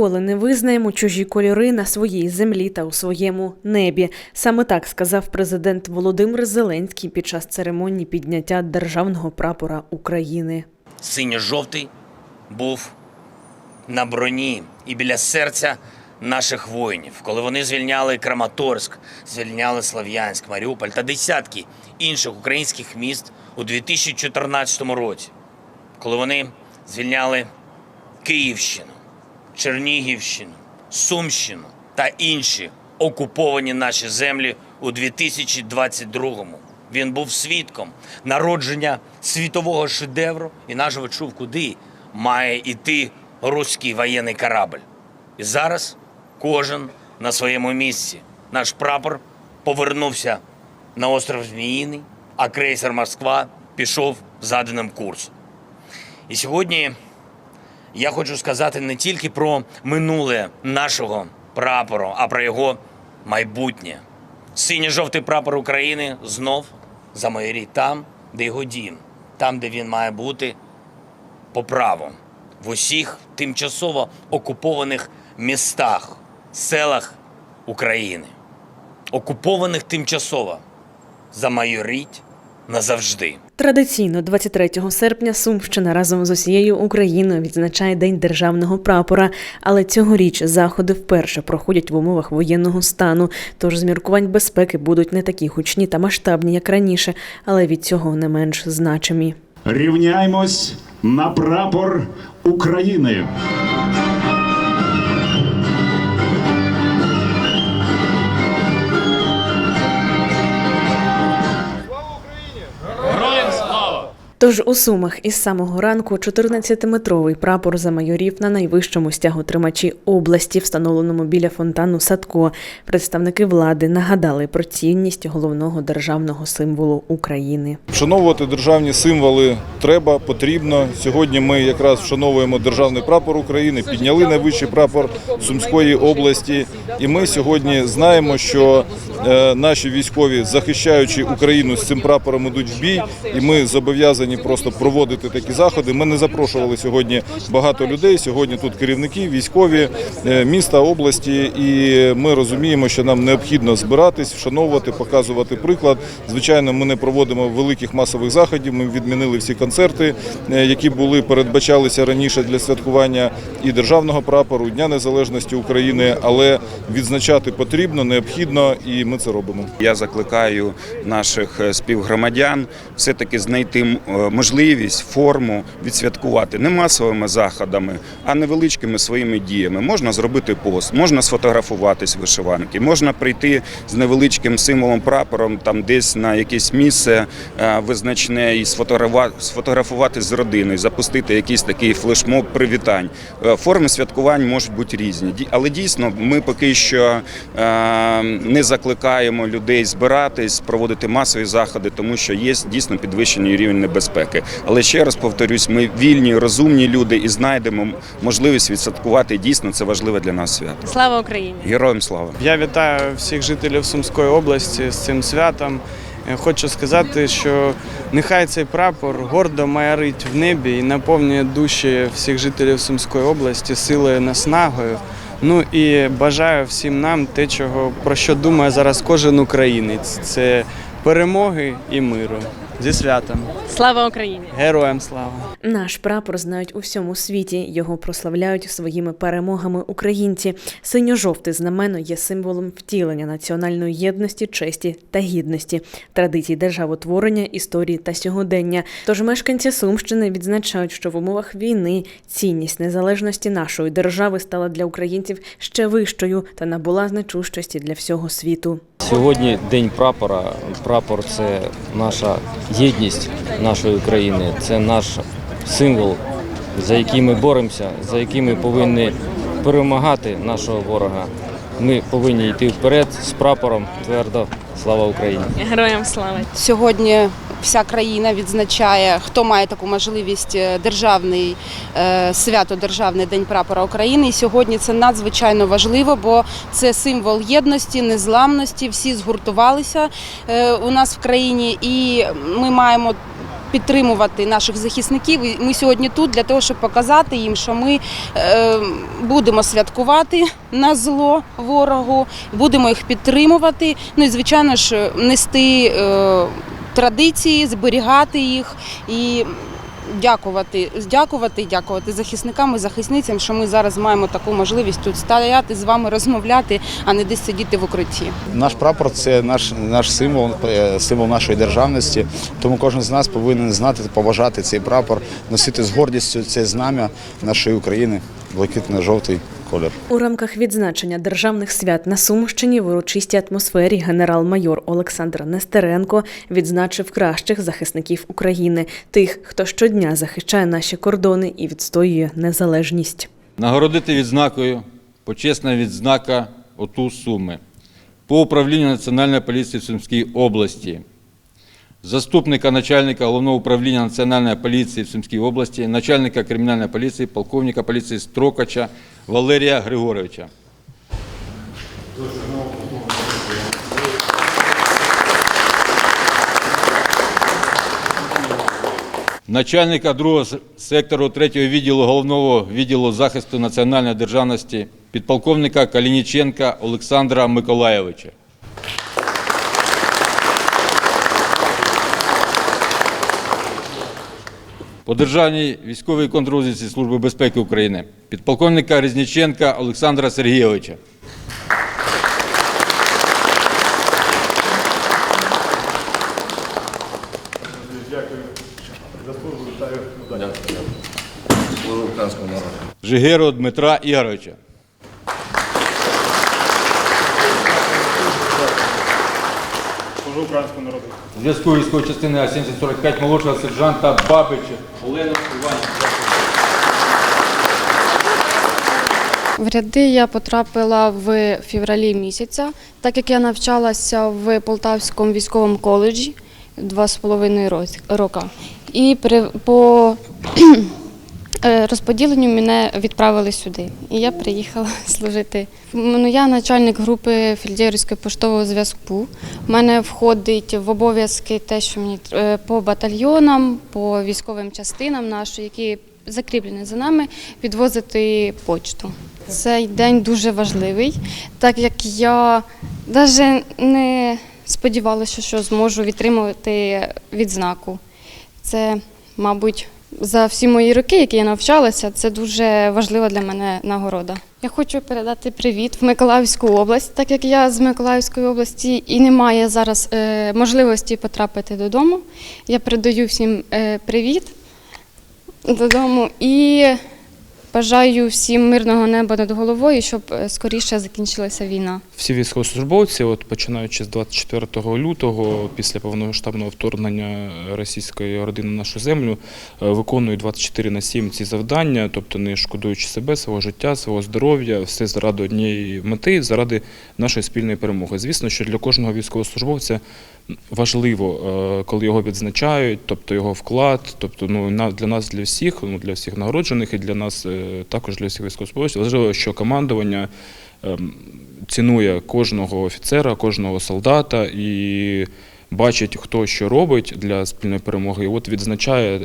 Ніколи не визнаємо чужі кольори на своїй землі та у своєму небі. Саме так сказав президент Володимир Зеленський під час церемонії підняття державного прапора України. синьо-жовтий був на броні і біля серця наших воїнів, коли вони звільняли Краматорськ, звільняли Слов'янськ, Маріуполь та десятки інших українських міст у 2014 році, коли вони звільняли Київщину, Чернігівщину, Сумщину та інші окуповані наші землі у 2022-му. Він був свідком народження світового шедевру і наживо чув, куди має йти руський воєнний корабль. І зараз кожен на своєму місці. Наш прапор повернувся на остров Зміїний, а крейсер Москва пішов заданим курсом. І сьогодні я хочу сказати не тільки про минуле нашого прапору, а про його майбутнє. Синьо-жовтий прапор України знов замайорить там, де його дім, там, де він має бути по праву, в усіх тимчасово окупованих містах, селах України, окупованих тимчасово замайорить назавжди. Традиційно 23 серпня Сумщина разом з усією Україною відзначає День державного прапора. Але цьогоріч заходи вперше проходять в умовах воєнного стану. Тож з міркувань безпеки будуть не такі гучні та масштабні, як раніше, але від цього не менш значимі. Рівняймось на прапор України. Тож у Сумах із самого ранку 14-метровий прапор замайорів на найвищому стяготримачі області, встановленому біля фонтану Садко. Представники влади нагадали про цінність головного державного символу України. Вшановувати державні символи треба, потрібно. Сьогодні ми якраз вшановуємо державний прапор України, підняли найвищий прапор Сумської області. І ми сьогодні знаємо, що е, наші військові, захищаючи Україну з цим прапором, ідуть в бій, і ми зобов'язані просто проводити такі заходи. Ми не запрошували сьогодні багато людей. Сьогодні тут керівники, військові е, міста, області, і ми розуміємо, що нам необхідно збиратись, вшановувати, показувати приклад. Звичайно, ми не проводимо великих масових заходів. Ми відмінили всі концерти, е, які були передбачалися раніше для святкування і державного прапору, Дня Незалежності України, але відзначати потрібно, необхідно, і ми це робимо. Я закликаю наших е, співгромадян все-таки знайти м, е, можливість, форму відсвяткувати не масовими заходами, а невеличкими своїми діями. Можна зробити пост, можна сфотографуватись вишиванки, можна прийти з невеличким символом прапором там десь на якесь місце е, визначне і сфотографувати, з родиною, запустити якийсь такий флешмоб привітань. Е, Форми святкувань можуть бути різні, але дійсно ми поки що е, не закликаємо людей збиратись, проводити масові заходи, тому що є дійсно підвищений рівень небезпеки. Але ще раз повторюсь, ми вільні, розумні люди і знайдемо можливість відсвяткувати дійсно це важливе для нас свято. Слава Україні! Героям слава! Я вітаю всіх жителів Сумської області з цим святом. Е, Хочу сказати, що нехай цей прапор гордо майорить в небі і наповнює душі всіх жителів Сумської області силою наснагою. Ну і бажаю всім нам те, чого про що думає зараз кожен українець. Це перемоги і миру. Зі святом. Слава Україні! Героям слава! Наш прапор знають у всьому світі. Його прославляють своїми перемогами українці. Синьо-жовте знамено є символом втілення національної єдності, честі та гідності, традицій державотворення, історії та сьогодення. Тож мешканці Сумщини відзначають, що в умовах війни цінність незалежності нашої держави стала для українців ще вищою та набула значущості для всього світу. Сьогодні день прапора. Прапор це наша єдність нашої країни, це наш символ, за який ми боремося, за який ми повинні перемагати нашого ворога. Ми повинні йти вперед з прапором твердо. Слава Україні! Героям слава! Сьогодні вся країна відзначає, хто має таку можливість е, державний е, свято Державний день прапора України. І сьогодні це надзвичайно важливо, бо це символ єдності, незламності. Всі згуртувалися е, у нас в країні, і ми маємо підтримувати наших захисників. Ми сьогодні тут для того, щоб показати їм, що ми будемо святкувати на зло ворогу, будемо їх підтримувати. Ну і звичайно ж нести традиції, зберігати їх і. Дякувати, дякувати, дякувати захисникам і захисницям, що ми зараз маємо таку можливість тут стояти з вами, розмовляти, а не десь сидіти в укритті. Наш прапор це наш, наш символ, е, символ нашої державності. Тому кожен з нас повинен знати, поважати цей прапор, носити з гордістю це знам'я нашої України, блакитно-жовтий колір. У рамках відзначення державних свят на Сумщині в урочистій атмосфері генерал-майор Олександр Нестеренко відзначив кращих захисників України, тих, хто щодня захищає наші кордони і відстоює незалежність. Нагородити відзнакою почесна відзнака ОТУ Суми по управлінню Національної поліції в Сумській області, заступника начальника головного управління Національної поліції в Сумській області, начальника кримінальної поліції, полковника поліції Строкача Валерія Григоровича. начальника другого сектору третього відділу головного відділу захисту національної державності, підполковника Калініченка Олександра Миколаєвича. По Державній військовій контррозвідці Служби безпеки України, підполковника Різніченка Олександра Сергійовича. Жигеру Дмитра Ігоровича. У зв'язку військової частини А-7045 молодшого сержанта Бабича Олену Іванівну. В ряди я потрапила в февралі місяця, так як я навчалася в Полтавському військовому коледжі два з половиною роки. І при, по розподіленню мене відправили сюди. І я приїхала служити. Ну, я начальник групи фельдєрівського поштового зв'язку. У мене входить в обов'язки те, що мені е, по батальйонам, по військовим частинам наші, які закріплені за нами, відвозити почту. Цей день дуже важливий, так як я навіть не сподівалася, що зможу відтримувати відзнаку. Це, мабуть, за всі мої роки, які я навчалася, це дуже важлива для мене нагорода. Я хочу передати привіт в Миколаївську область, так як я з Миколаївської області і немає зараз е, можливості потрапити додому. Я передаю всім е, привіт додому і бажаю всім мирного неба над головою, щоб е, скоріше закінчилася війна. Всі військовослужбовці, от починаючи з 24 лютого, після повномасштабного вторгнення російської орди на нашу землю, е, виконують 24 на 7 ці завдання, тобто не шкодуючи себе, свого життя, свого здоров'я, все заради однієї мети, заради нашої спільної перемоги. Звісно, що для кожного військовослужбовця важливо, е, коли його відзначають, тобто його вклад, тобто ну для нас, для всіх, ну для всіх нагороджених і для нас також для всіх військовослужбовців, важливо, що командування ем, цінує кожного офіцера, кожного солдата і бачить, хто що робить для спільної перемоги. І от відзначає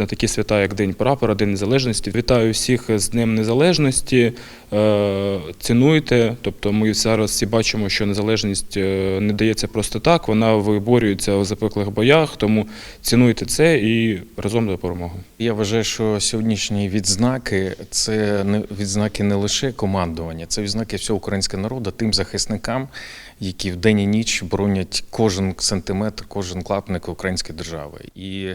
на такі свята, як День прапора, День Незалежності. Вітаю всіх з Днем Незалежності. Е, Цінуйте. Тобто ми зараз всі бачимо, що незалежність е, не дається просто так, вона виборюється у запеклих боях, тому цінуйте це і разом до перемоги. Я вважаю, що сьогоднішні відзнаки це не відзнаки не лише командування, це відзнаки всього українського народу, тим захисникам, які вдень і ніч боронять кожен сантиметр, кожен клапник української держави. І,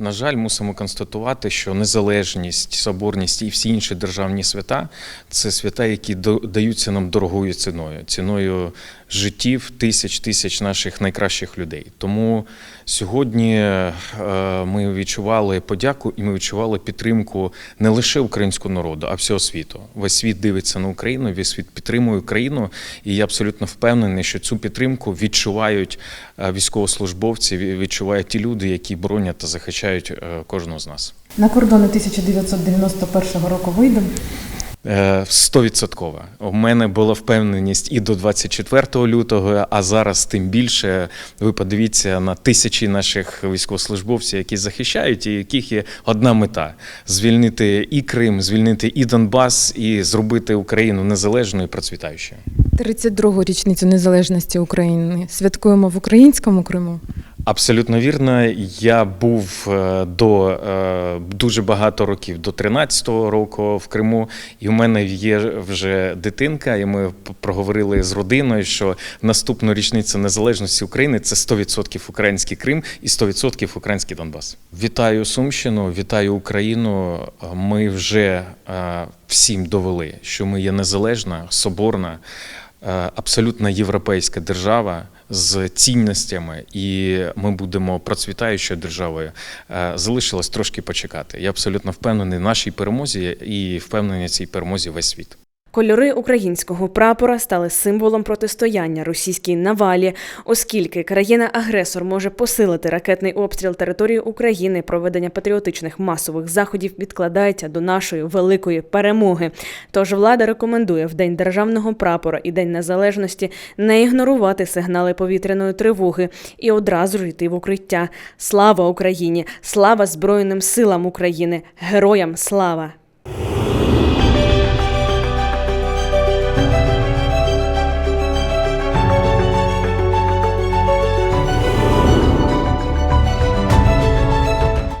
на жаль, мусимо констатувати, що незалежність, соборність і всі інші державні свята це свята, які даються нам дорогою ціною, ціною життів тисяч тисяч наших найкращих людей. Тому сьогодні е, ми відчували подяку і ми відчували підтримку не лише українського народу, а всього світу. Весь світ дивиться на Україну, весь світ підтримує Україну, і я абсолютно впевнений, що цю підтримку відчувають е, військовослужбовці, відчувають ті люди, які боронять та захищають е, кожного з нас. На кордони 1991 року вийдемо. Е, Стовідсоткова. У мене була впевненість і до 24 лютого, а зараз тим більше. Ви подивіться на тисячі наших військовослужбовців, які захищають, і яких є одна мета: звільнити і Крим, звільнити і Донбас, і зробити Україну незалежною і процвітаючою. 32-гу річницю незалежності України святкуємо в українському Криму. Абсолютно вірно. Я був е, до е, дуже багато років, до 13-го року в Криму, і в мене є вже дитинка, і ми проговорили з родиною, що наступну річницю незалежності України це 100% український Крим і 100% український Донбас. Вітаю Сумщину, вітаю Україну. Ми вже е, всім довели, що ми є незалежна, соборна, абсолютно європейська держава з цінностями, і ми будемо процвітаючою державою. Е, Залишилось трошки почекати. Я абсолютно впевнений в нашій перемозі і впевнений в цій перемозі весь світ. Кольори українського прапора стали символом протистояння російській навалі, оскільки країна-агресор може посилити ракетний обстріл території України. Проведення патріотичних масових заходів відкладається до нашої великої перемоги. Тож влада рекомендує в день державного прапора і день незалежності не ігнорувати сигнали повітряної тривоги і одразу ж йти в укриття. Слава Україні! Слава Збройним силам України! Героям слава!